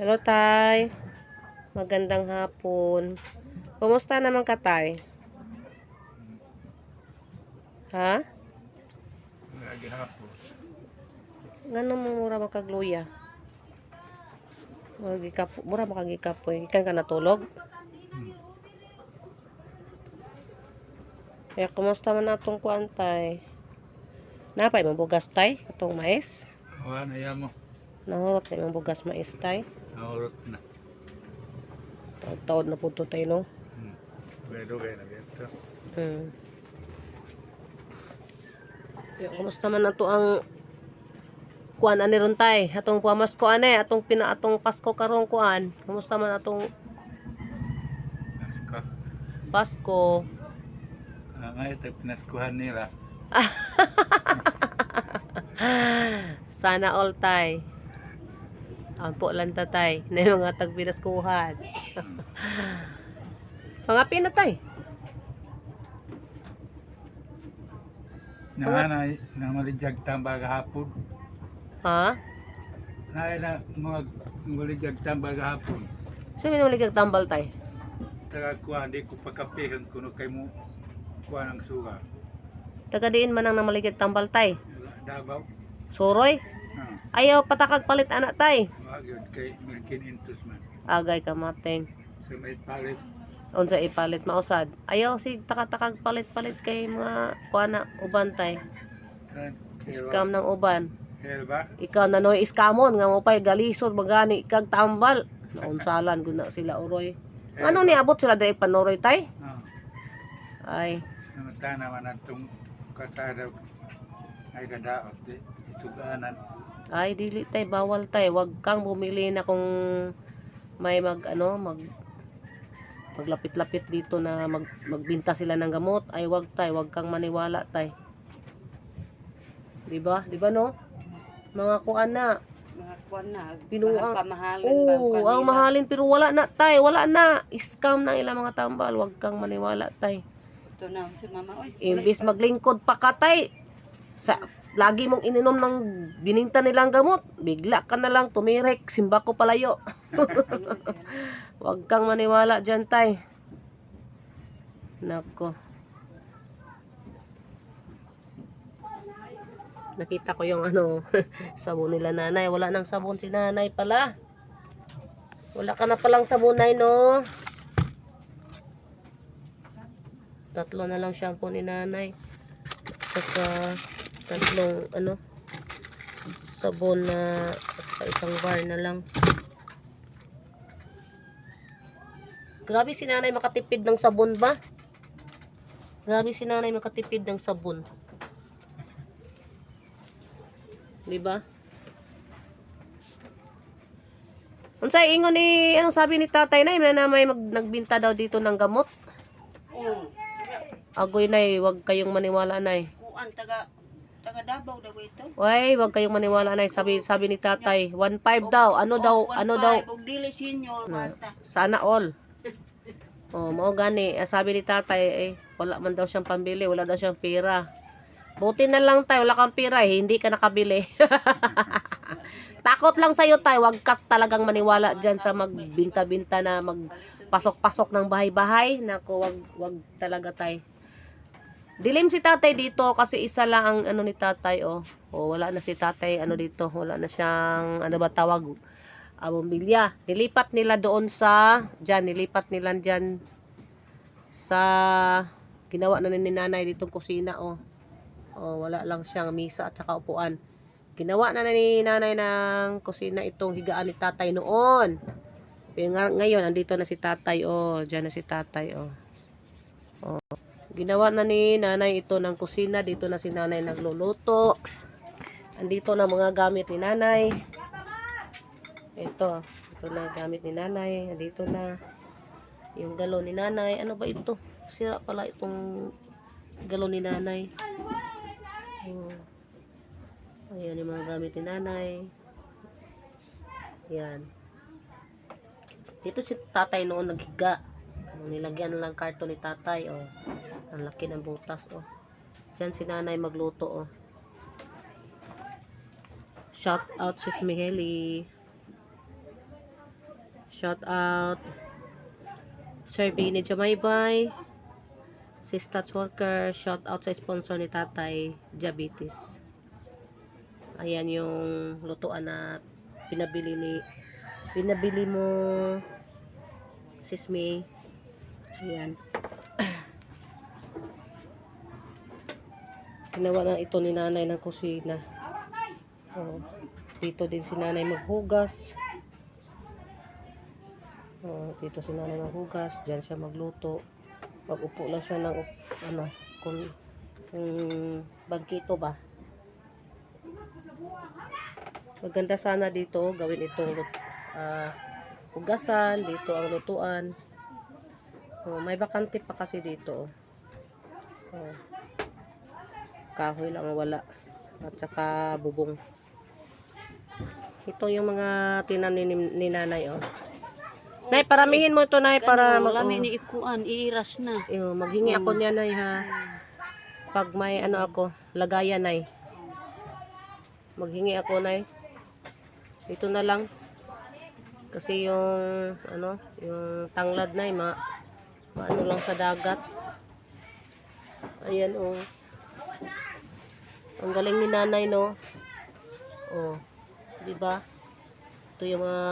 Hello, Tay. Magandang hapon. Kumusta naman ka, Tay? Ha? Lagi hapon. Ganun mo mura makagluya? Magikap, mura makagikapoy. Ikan ka natulog? Kaya kumusta man natong kuan, Tay? Napay mabugas, Tay? Atong mais? Awa na yan mo. Nahurot na yung bugas mais, Tay. Naurot na. Taod na po to, Tay, no? Hmm. Pero kaya na bito. Hmm. Yo, kumusta man nato ang kuan ani ron tay? Atong pamasko ane, atong pina atong Pasko karong kuan. Kumusta man atong Nasko. Pasko? Ah, nga ito pinaskuhan nila. Sana all tay. Ampo lang tatay na yung mga tagpinaskuhan. mga pina tay. Nanganay na malidyag tambal hapon. Ha? Nay na mga malidyag tambal hapon. Sino naman ligag tambal tay? Taga kuha, di ko pakapihan kuno kay mo kuha ng suga. Tagadiin man ang namaligag tambal tay. Dabaw. Suroy. Ah, Ayaw patakag palit anak tay. wag yun kay Milkin Intus man. Agay ka mateng. Sa may palit. Unsa ipalit mausad. Ayaw si takatakag palit-palit kay mga kuana uban tay. Ah, Scam ng uban. Hell ba? Ikaw na noy iskamon nga mo pay galisod magani kag tambal. Naunsalan gud na sila uroy. Ano ni abot sila dai panuroy tay? Ah. Ay, Namata naman atong kasada ay kadaot di ituganan. Ay dili tay bawal tay. Wag kang bumili na kung may mag ano mag maglapit-lapit dito na mag, magbinta sila ng gamot. Ay wag tay, wag kang maniwala tay. 'Di ba? 'Di ba no? Mga kuan na, mga kuwan na, Pinuang- pamahalin Oo, ang mahalin pero wala na tay, wala na. Scam na ilang mga tambal, wag kang maniwala tay. Ito na si mama, oy. Imbis maglingkod pa ka tay, sa lagi mong ininom ng bininta nilang gamot, bigla ka na lang tumirek, simba ko palayo. wag kang maniwala dyan tay. Nako. Nakita ko yung ano, sabon nila nanay. Wala nang sabon si nanay pala. Wala ka na palang sabunay, no? Tatlo na lang shampoo ni nanay. Saka tatlong ano sabon na at saka isang bar na lang. Grabe si nanay makatipid ng sabon ba? Grabe si nanay makatipid ng sabon. Di ba? Unsay ingon ni anong sabi ni tatay na na may mag, nagbinta daw dito ng gamot? Agoy nay, wag kayong maniwala nay. Kuan taga taga Davao daw ito. Way, wag kayong maniwala nay. Sabi sabi ni tatay, 1.5 daw. Ano daw, ano daw? Og dili senior kwarta. Sana all. Oh, mao gani. Ah, Sabi ni tatay, eh, wala man daw siyang pambili, wala daw siyang pera. Buti na lang tayo, wala kang pera, eh, hindi ka nakabili. Takot lang sa'yo tayo, wag ka talagang maniwala dyan sa magbinta-binta na magpasok-pasok ng bahay-bahay. Nako, wag, wag talaga tayo. Dilim si tatay dito kasi isa lang ang ano ni tatay, oh. Oh, wala na si tatay, ano dito, wala na siyang, ano ba tawag, ah, bumilya. Nilipat nila doon sa, dyan, nilipat nila dyan sa, ginawa na ni nanay ditong kusina, oh. Oh, wala lang siyang misa at saka upuan. Ginawa na ni nanay ng kusina itong higaan ni tatay noon. Pero nga- ngayon, andito na si tatay, oh. Dyan na si tatay, oh. Ginawa na ni nanay ito ng kusina. Dito na si nanay nagluluto. Andito na mga gamit ni nanay. Ito. Ito na gamit ni nanay. Andito na yung galon ni nanay. Ano ba ito? Sira pala itong galon ni nanay. Oh. Ayan yung mga gamit ni nanay. Yan. Dito si tatay noon naghiga. Nilagyan lang karton ni tatay. Oh. Ang laki ng butas. Oh. Diyan si nanay magluto. Oh. Shout out sis Miheli. Shout out. Sir Bini Jamaybay. Si Stats Worker. Shout out sa sponsor ni Tatay. Diabetes. Ayan yung lutuan na pinabili ni pinabili mo sis May. Ayan. Ginawa na ito ni nanay ng kusina. Oh, dito din si nanay maghugas. Oh, dito si nanay maghugas. Diyan siya magluto. Mag-upo lang siya ng ano, kung, kung bangkito ba. Maganda sana dito gawin itong ah, hugasan. Dito ang lutuan. Oh, may bakante pa kasi dito. Oh. Kahoy lang ang wala. At saka bubong. Ito yung mga tinanim ni, nanay, oh. Nay, paramihin mo ito, Nay, para mag, Marami oh. ni ikuan, iiras na. Iyo, maghingi ako niya, Nay, ha. Pag may ano ako, lagayan, Nay. Maghingi ako, Nay. Ito na lang. Kasi yung, ano, yung tanglad, Nay, ma, maano lang sa dagat. Ayan, oh. Ang galing ni nanay, no? Oh. Di ba? Ito yung mga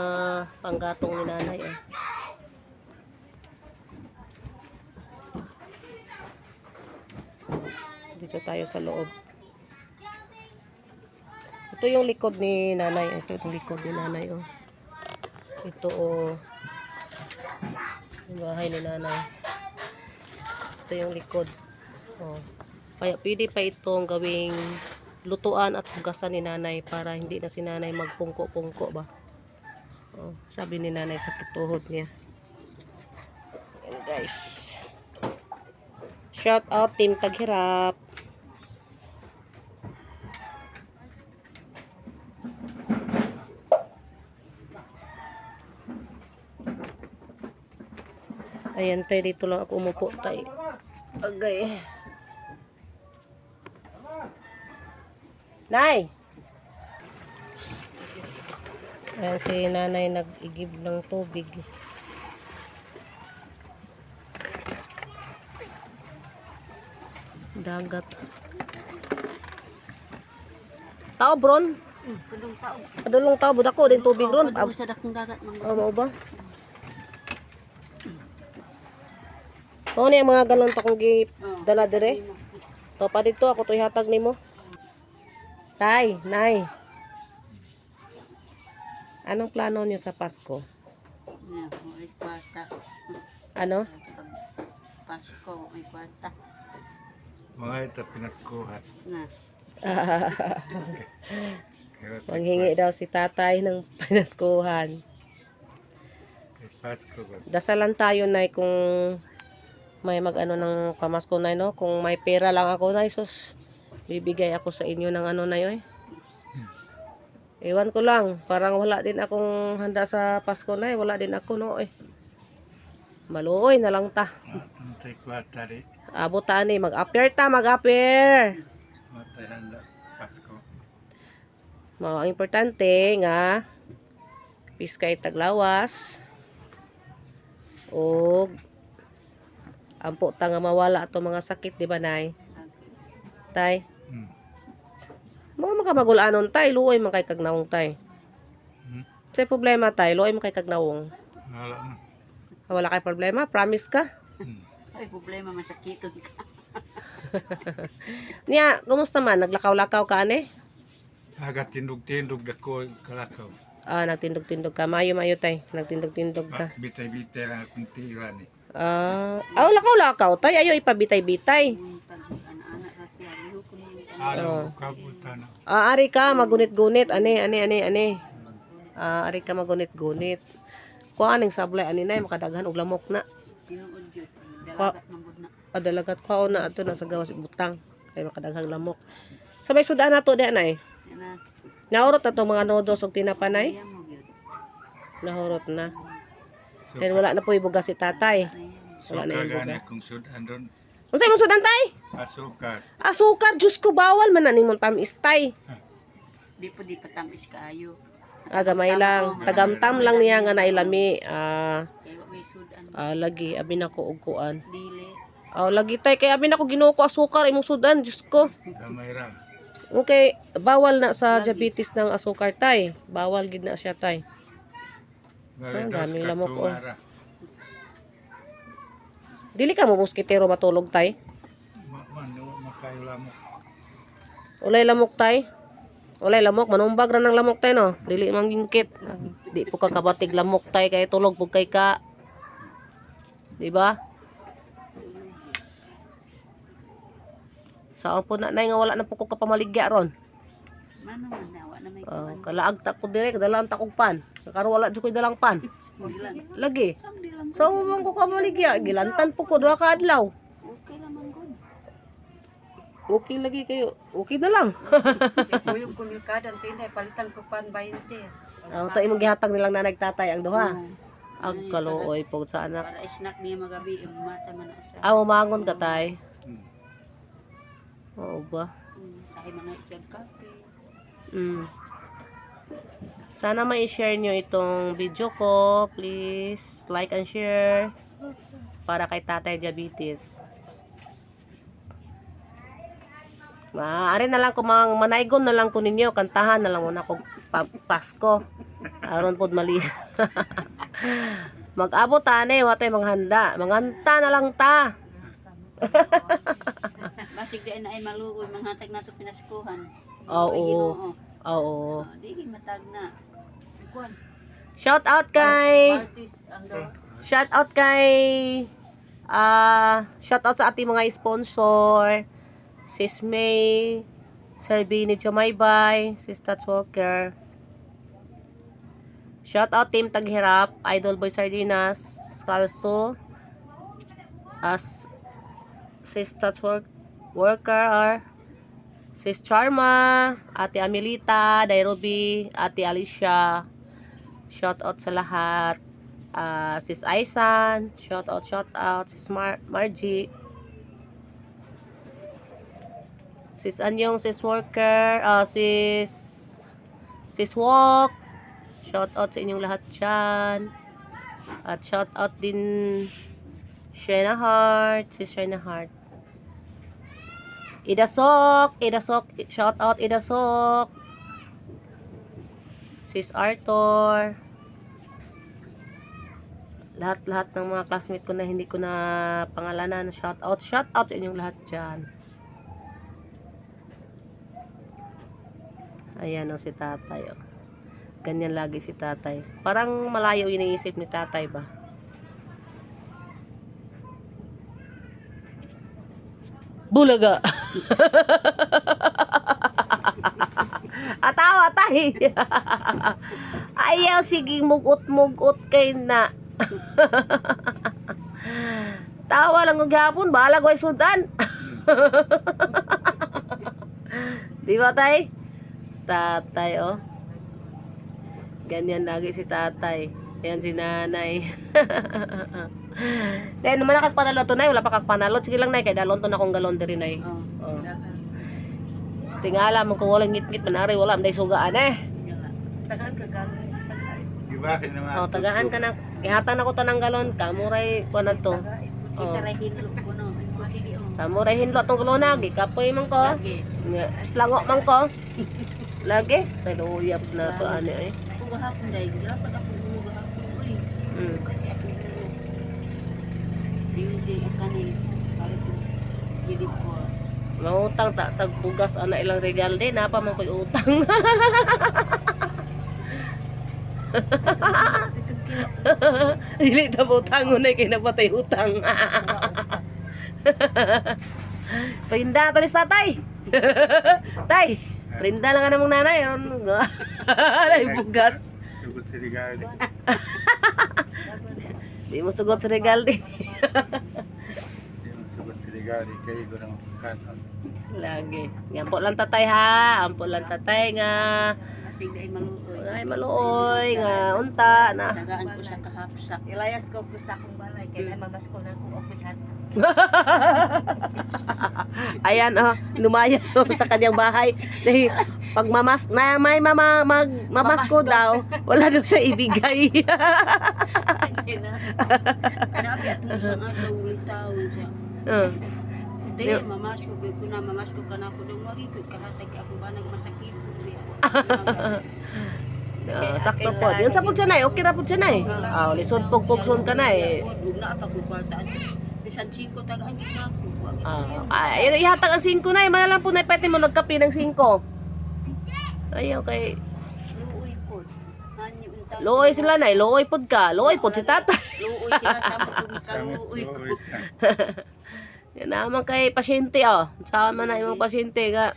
panggatong ni nanay, eh. Dito tayo sa loob. Ito yung likod ni nanay. Ito yung likod ni nanay, oh. Ito, oh. Yung bahay ni nanay. Ito yung likod. Oh. Kaya pwede pa itong gawing lutuan at hugasan ni nanay para hindi na si nanay magpungko-pungko ba. Oh, sabi ni nanay sa tuhod niya. Ayan guys. Shout out Team Taghirap. Ayan tayo, dito lang ako umupo tayo. Agay. Nay! Ayan si nanay nag-igib ng tubig. Dagat. Tao, bron. Kadong tao. Kadulong tao, budako din tubig ron. Kadong sa dakong dagat. mga- Oh, mao ba? Oo ni ang mga galon ta kong gi dala dire. To pa dito ako to ihatag nimo. Tay, nay. Anong plano niyo sa Pasko? May kwarta. Ano? Pasko, may kwarta. Mga ito pinaskuhan. Na. Manghingi daw si tatay ng pinaskuhan. Pasko ba? Dasalan tayo nay kung may mag-ano ng pamasko na no, kung may pera lang ako na sus bibigay ako sa inyo ng ano na yun. Iwan ko lang, parang wala din akong handa sa Pasko na eh. Wala din ako no eh. Maluoy na lang ta. Abot ta ni, mag-appear ta, mag-appear. Matay handa Pasko. Mga importante nga piskay taglawas. Og ampo ta nga mawala ato mga sakit, di ba nay? Tay. Hmm. Mo man ka magulanon tay, luoy man kay kagnawong tay. Hmm. Sa problema tay, luoy man kay kagnawong. Wala na. Wala kay problema, promise ka. Hmm. Ay, problema masakiton ka. Niya, kumusta man? Naglakaw-lakaw ka ane? Agat tindog-tindog dako kalakaw. Ah, nagtindog-tindog ka. Mayo-mayo tay. Nagtindog-tindog ka. Bitay-bitay lang akong tira ni. Ah, ah lakaw-lakaw tay. Ayo ipabitay-bitay. Kabutan na. Ah, ari ka magunit-gunit. Ane, ane, ane, ane. Ah, ari ka magunit-gunit. Kuha aning sablay ani nay makadaghan og lamok na. Budna. Adalagat ko na ato na sa gawas butang kay makadaghang lamok. Sa may sudan nato di anay. Naurot na to mga noodles ug tinapanay. Nahurot na. Then wala na po ibuga si tatay. Wala na ibuga. gani kung sudan doon. Unsay mo sudan tay? Asukar. Asukar, Diyos ko bawal man na nimong tamis tay. Di po di patamis kaayo. Ah, gamay lang. Tagamtam lang niya nga nailami. Ah, Kaya wa may sudan. ah lagi abi nako og kuan. Dili. Ah, lagi tay kay abi nako ginuo ko asukar imong sudan, Diyos ko. Gamay ra. Okay, bawal na sa diabetes ng asukar tay. Bawal gid na siya tay. Ang daming lamok, oh. Dili ka mo moskitero matulog tay. Mano, makayo lamok. Ulay lamok tay. Ulay lamok manumbag ra ng lamok tay no. Dili man gingkit. Di po ka kabatig lamok tay kay tulog pug kay ka. Di ba? Saan po na nay nga wala na po ko kapamaligya ron. Mano man Uh, kuan. kalaag ta ko dire dalang ta kog pan. Karon wala jud koy dalang pan. Lagi. Ang. So mo ko kapamaligya gilantan po ko duha ka adlaw. Okay lang man gud. Okay lagi kayo. Okay na lang. Kuyog ko yung kadan tinday palitan ko pan 20. Ang to imong gihatag nilang nanay tatay ang duha. Oo. Ag kaluoy po sa anak. Para snack niya magabi yung mata man usa. Ah, umangon ka tay. Hmm. Oo ba? Mm, Sa mga isang kape. Mm. Sana may share nyo itong video ko. Please like and share para kay Tatay Diabetes. Maaari na lang mga manaygon na lang ko ninyo, kantahan na lang muna ko pa- Pasko. Aron pod mali. Mag-abot tani, watay manghanda. Manghanta na lang ta. Basig di na ay maluoy manghatag nato pinaskuhan. Oo. Oo. Oh, di matag na. Kuan. Shout out kay Artist. Shout out kay ah shout out sa ating mga sponsor. Sis May, Sir Bini Chumaybay, Sis Tats Walker. Shout out Team Taghirap, Idol Boy Sardinas, Calso, as Sis Tats Work, Worker, Sis Charma, Ate Amelita, Dairobi, Ate Alicia. Shout out sa lahat. Ah, sis Aisan, shout out, shout out, sis Mar Margie, sis Anyong, sis Worker, ah, sis sis Walk, shout out sa inyong lahat dyan. At shout out din Shena Heart, sis Shena Heart. Idasok, Idasok, shout out Idasok. Sis Arthur lahat-lahat ng mga classmate ko na hindi ko na pangalanan, shout out, shout out sa inyong lahat dyan. Ayan o si tatay. Oh. Ganyan lagi si tatay. Parang malayo iniisip ni tatay ba? Bulaga! Atawa tay! Ayaw sige mugot-mugot kay na. Tawa lang og hapon, bahala ko ay sudan. Di ba tay? Tatay oh. Ganyan lagi si tatay. Yan si nanay. Dahil naman nakagpanalo to nay, wala pa kagpanalo. Sige lang nay, kay dalon to na kong galon diri nay. Oh. Oh. Dagan. Tingala man kung walang ngit-ngit manari, wala man day sugaan eh. Tagaan ka galing. Tagaan. Di ba kinama? Oh, tagaan ka na. Ihatang na ko to ng galon. Kamuray ko na to. Ko oh. Kamuray hinlo tong galon na. Gikapoy man ko. Slango man ko. Lagi. Taluyap na to ano eh. Kung gahapon dahil, dapat ako umuga hapon. Uy, Mm. kasi ako Yung di kanil. Palit ko. Gili ko. Mangutang ta sa bugas ana ilang regal din. Napa man ko'y utang. Dili ta utang unay kay napatay utang. Pahinda to ni sa tay. Prinda lang ka namang nanay. Ano nga? Ay, bugas. Sugod si Ricardo. Di mo sugot sa regal di. Yung Ricardo. Kayo ko ng kanon. Lagi. Ampo lang tatay ha. Ampo lang tatay nga. Sige ay maluoy. Ay maluoy nga unta na. Tagaan ko sa kahapsa. Ilayas ko ko sa akong balay kaya mamas ko na kung okay hat. Ayan oh, lumayas to sa kanyang bahay. Dahil pag mamas na may mama mag mamasko daw, wala daw siya ibigay. Grabe at sa nga daw ulitaw siya. Uh, Hindi, mamas ko ko na mamas ko kana ko dong wagi ko kahatag ako ba nagmasakit. uh, sakto po. Yun sa pud siya na, okay ra pud siya na eh. Ah, lisod pog pugson ka na eh. Huwag na pa ko kwarta. Bisan singko tagaan ko na ako. Ah, ay, ihatag ang 5 na eh. Manalang po na pwede mo nagkape ng 5. Ay, okay. Looy sila na, eh. looy pod ka. Looy pod si tata. Luoy sila sa mga kaluoy ko. Yan naman kay pasyente oh. Sama na imong pasyente nga.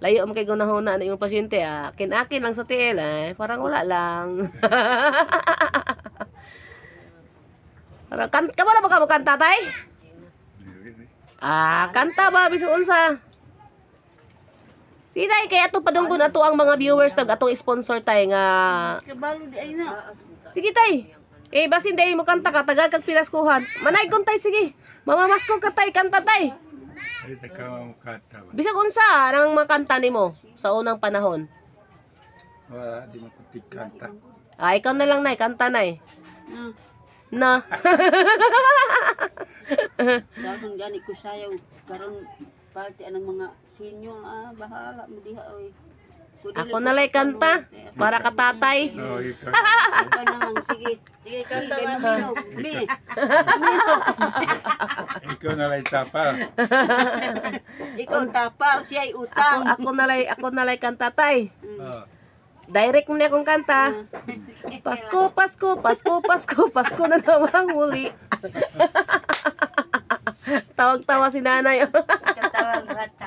Layo mo kay gunahuna na imong pasyente ah. Kin-akin lang sa tiil eh. Parang wala lang. Parang kan ka ba na ba kanta tay? Ah, kanta ba biso unsa? Sige tay, kaya ato padunggon ato ang mga viewers nag atong sponsor tay nga. Sige tay. Eh basin day mo kanta ka taga kag pinaskuhan. Manay kon tay sige. Mamamasko ka tay kanta tay. Ay, takaw mo kata ba? Bisag unsa nang makanta nimo sa unang panahon? Wala, di maputik kanta. Ah, ikaw na lang nay, kanta nay. Ah, Na. Daghang gani ko sayaw karon parte anang mga senior ah bahala mo diha oy. Ako na lay kanta para ka tatay. Oh, ikaw. Ka na lang sige. Sige kanta man Mi. ikaw na lang tapal. Ikaw tapal siya ay utang. ako na lay ako na lay kanta tay. Oh. Direct mo na akong kanta. Pasko, Pasko, Pasko, Pasko, Pasko na naman muli. Tawag-tawa si nanay. Katawang bata.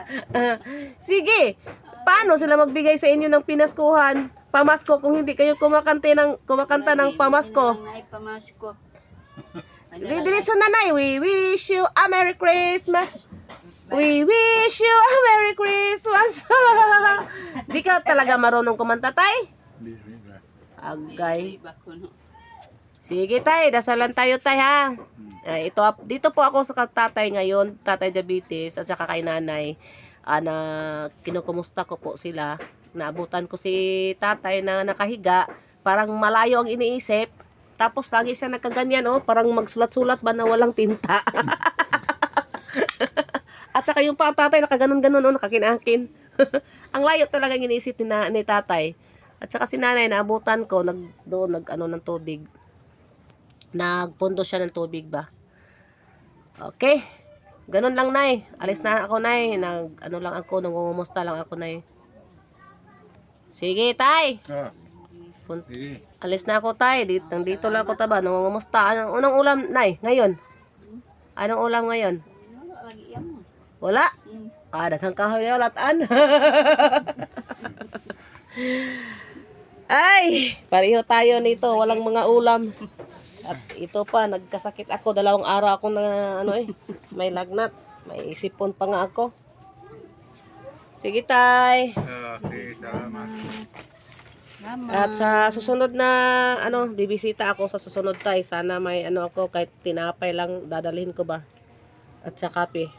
Sige, paano sila magbigay sa inyo ng pinaskuhan? Pamasko kung hindi kayo kumakante ng kumakanta ng pamasko. Ay pamasko. Di- Diretso nanay, we wish you a Merry Christmas. We wish you a Merry Christmas. Di ka talaga marunong kumanta, tay? Agay. Sige, tay. Dasalan tayo, tay, ha? Ay, ito, dito po ako sa tatay ngayon, tatay diabetes, at saka kay nanay. Ah, na kinukumusta ko po sila. Naabutan ko si tatay na nakahiga. Parang malayo ang iniisip. Tapos lagi siya nagkaganyan, oh. Parang magsulat-sulat ba na walang tinta. At saka yung pa tatay nakaganon-ganon, oh, nakakinakin. ang layo talaga iniisip ni, na, ni tatay. At saka si nanay, naabutan ko, nag, doon, nag, ano, ng tubig. Nagpundo siya ng tubig ba? Okay. Ganun lang, Nay. Alis na ako, Nay. Nag, ano lang ako, nangungumusta lang ako, Nay. Sige, Tay. Oh, Pun- sige. Alis na ako, Tay. Dito, dito lang ako, taba. Nangungumusta. Anong unang ulam, Nay? Ngayon? Anong ulam ngayon? Wala. Ah, daghang kahoy lataan. Ay, pareho tayo nito, walang mga ulam. At ito pa, nagkasakit ako, dalawang araw ako na ano eh, may lagnat. May sipon pa nga ako. Sige, tay. Oh, sige, salamat. At sa susunod na ano, bibisita ako sa susunod tay. Sana may ano ako kahit tinapay lang dadalhin ko ba. At sa kape.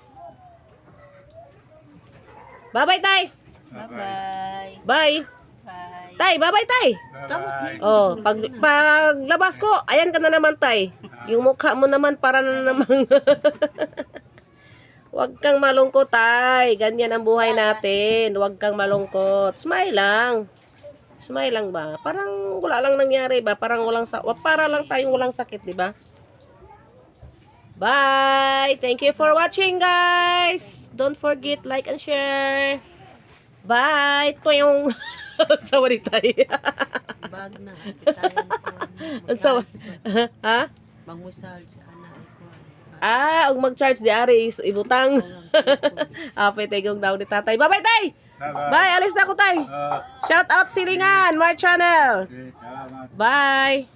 Bye-bye, tay. Bye-bye. Bye. Bye. Bye. Tay, bye-bye, tay. Bye-bye. Oh, pag paglabas ko, ayan ka na naman, tay. Yung mukha mo naman para na namang Huwag kang malungkot, tay. Ganyan ang buhay natin. Huwag kang malungkot. Smile lang. Smile lang ba? Parang wala lang nangyari ba? Parang walang sa para lang tayong walang sakit, di ba? Bye. Thank you for watching, guys. Don't forget like and share. Bye. Tuyong. Sawa ni tay. Bag na. Pitayan ko. Sawa. ha? Mangmusal sa ana ko. Ah, ug mag-charge di ari is ibutang. ah, pwede kong daw ni tatay. Bye-bye, tay! Bye-bye. Bye! Alis na ako, tay! Shout out Silingan, my channel! Bye!